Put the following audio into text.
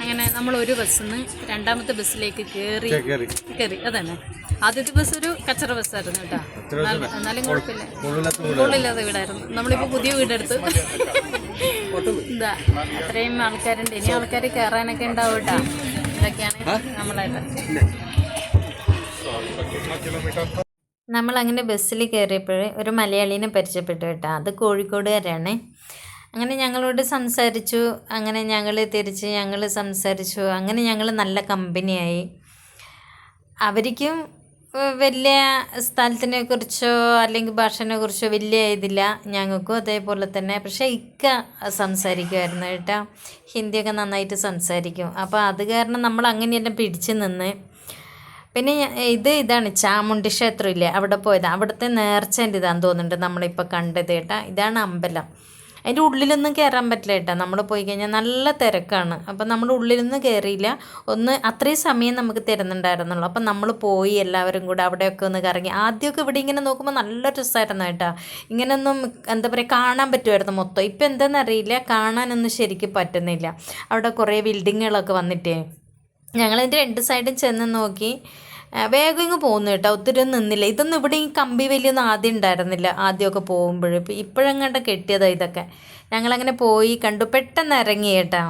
അങ്ങനെ നമ്മൾ ഒരു ബസ്സിൽ നിന്ന് രണ്ടാമത്തെ ബസ്സിലേക്ക് കയറി കയറി അതന്നെ. ആദ്യത്തെ ബസ് ഒരു കച്ചറ ബസ്സായിരുന്നു കേട്ടോ. എന്നാലും കുഴപ്പമില്ല. സ്കൂളില്ലാത്ത വീടായിരുന്നു. നമ്മളിപ്പോൾ പുതിയ വീടെടുത്ത്. എന്താ അത്രയും ആൾക്കാരുണ്ട്. ഇനി ആൾക്കാർ കയറാനൊക്കെ ഉണ്ടാവും കേട്ടോ. ഇതൊക്കെയാണ് നമ്മളായിട്ട്. നമ്മൾ അങ്ങനെ ബസ്സിൽ കയറിയപ്പോഴേ ഒരു മലയാളീനെ പരിചയപ്പെട്ടു കേട്ടോ. അത് കോഴിക്കോടുകാരാണ് അങ്ങനെ ഞങ്ങളോട് സംസാരിച്ചു. അങ്ങനെ ഞങ്ങൾ തിരിച്ച് ഞങ്ങൾ സംസാരിച്ചു. അങ്ങനെ ഞങ്ങൾ നല്ല കമ്പനിയായി. അവർക്കും വലിയ സ്ഥലത്തിനെ കുറിച്ചോ അല്ലെങ്കിൽ ഭാഷനെ കുറിച്ചോ വലിയ ഇതില്ല. ഞങ്ങൾക്കും അതേപോലെ തന്നെ. പക്ഷേ ഇക്ക സംസാരിക്കുമായിരുന്നു കേട്ടോ. ഹിന്ദിയൊക്കെ നന്നായിട്ട് സംസാരിക്കും. അപ്പോൾ അത് കാരണം നമ്മൾ അങ്ങനെയെല്ലാം പിടിച്ചു നിന്ന്. പിന്നെ ഇത് ഇതാണ് ചാമുണ്ടി ക്ഷേത്രം ഇല്ലേ? അവിടെ പോയത്. അവിടുത്തെ നേർച്ചേന്റെ ഇതാന്ന് തോന്നുന്നുണ്ട് നമ്മളിപ്പോൾ കണ്ടത് കേട്ടോ. ഇതാണ് അമ്പലം. അതിന്റെ ഉള്ളിലൊന്നും കയറാൻ പറ്റില്ല കേട്ടോ. നമ്മൾ പോയി കഴിഞ്ഞാൽ നല്ല തിരക്കാണ്. അപ്പം നമ്മൾ ഉള്ളിലൊന്നും കയറിയില്ല ഒന്ന് അത്രയും സമയം നമുക്ക് തരുന്നുണ്ടായിരുന്നുള്ളൂ. അപ്പം നമ്മൾ പോയി എല്ലാവരും കൂടെ അവിടെയൊക്കെ ഒന്ന് കറങ്ങി. ആദ്യമൊക്കെ ഇവിടെ ഇങ്ങനെ നോക്കുമ്പോൾ നല്ല രസമായിരുന്നു കേട്ടോ. ഇങ്ങനെയൊന്നും എന്താ പറയുക കാണാൻ പറ്റുമായിരുന്നു മൊത്തം. ഇപ്പം എന്താണെന്നറിയില്ല കാണാനൊന്നും ശരിക്കും പറ്റുന്നില്ല. അവിടെ കുറേ ബിൽഡിങ്ങുകളൊക്കെ വന്നിട്ടേ. ഞങ്ങളതിന്റെ രണ്ട് സൈഡും ചെന്ന് നോക്കി. വേഗം ഇങ്ങ് പോകുന്നു കേട്ടോ. ഒത്തിരി നിന്നില്ല. ഇതൊന്നും ഇവിടെ ഈ കമ്പി വലിയൊന്നും ആദ്യം ഉണ്ടായിരുന്നില്ല. ആദ്യമൊക്കെ പോകുമ്പോൾ ഇപ്പം ഇപ്പോഴെങ്ങാണ്ട് കെട്ടിയതാണ് ഇതൊക്കെ. ഞങ്ങളങ്ങനെ പോയി കണ്ടു. പെട്ടെന്ന് ഇറങ്ങി കേട്ടോ.